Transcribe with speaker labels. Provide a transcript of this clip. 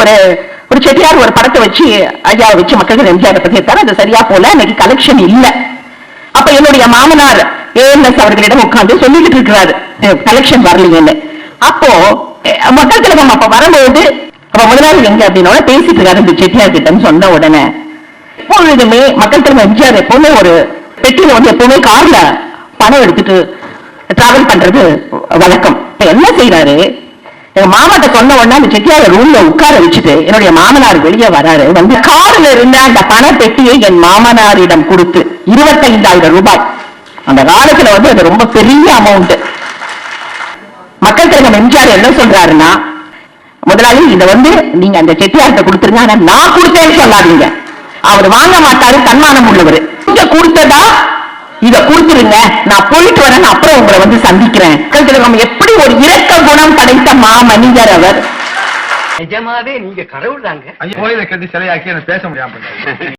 Speaker 1: ஒரு ஒரு செட்டியார் ஒரு படத்தை வச்சு ஐயாவை வச்சு மக்களுக்கு எம்ஜிஆர் பத்தி எடுத்தாரு அது சரியா போல இன்னைக்கு கலெக்ஷன் இல்ல. அப்ப என்னுடைய மாமனார் ஏஎன்எஸ் அவர்களிடம் உட்கார்ந்து சொல்லிட்டு இருக்கிறாரு. கலெக்ஷன் வரலீங்கன்னு அப்போ மக்கள் திலகம் அப்ப வரும்போது அப்ப முதலாளி எங்க அப்படின்னோட பேசிட்டு இருக்காரு இந்த செட்டியார் கிட்டன்னு சொன்ன உடனே. எப்பொழுதுமே மக்கள் திலகம் எம்ஜிஆர் எப்பவுமே ஒரு பெட்டியில வந்து எப்பவுமே கார்ல பணம் எடுத்துட்டு டிராவல் பண்றது வழக்கம். என்ன செய்யறாரு எங்க மாமாட்ட சொன்ன உடனே அந்த செட்டியார ரூம்ல உட்கார வச்சுட்டு என்னுடைய மாமனார் வெளியே வராரு. வந்து கார்ல இருந்த அந்த பண பெட்டியை என் மாமனாரிடம் கொடுத்து இருபத்தைந்தாயிரம் ரூபாய். அந்த காலத்துல வந்து அது ரொம்ப பெரிய அமௌண்ட் மக்கள் தலைவர் எம்ஜிஆர் என்ன சொல்றாருன்னா முதலாளி இத வந்து நீங்க அந்த செட்டியார்கிட்ட கொடுத்துருங்க. ஆனா நான் கொடுத்தேன்னு சொல்லாதீங்க. அவர் வாங்க மாட்டாரு தன்மானம் உள்ளவர். இங்க கொடுத்ததா இத கொடுத்துருங்க. நான் போயிட்டு வரேன் அப்புறம் உங்களை வந்து சந்திக்கிறேன். மக்கள் திலகம் எப்படி ஒரு இரக்க குணம் படைத்த மாமனிதர் அவர்?
Speaker 2: நிஜமாவே நீங்க கடவுள் தாங்க
Speaker 3: கோயிலை கட்டி சிலையாக்கி பேச முடியாம போயிட்டாங்க.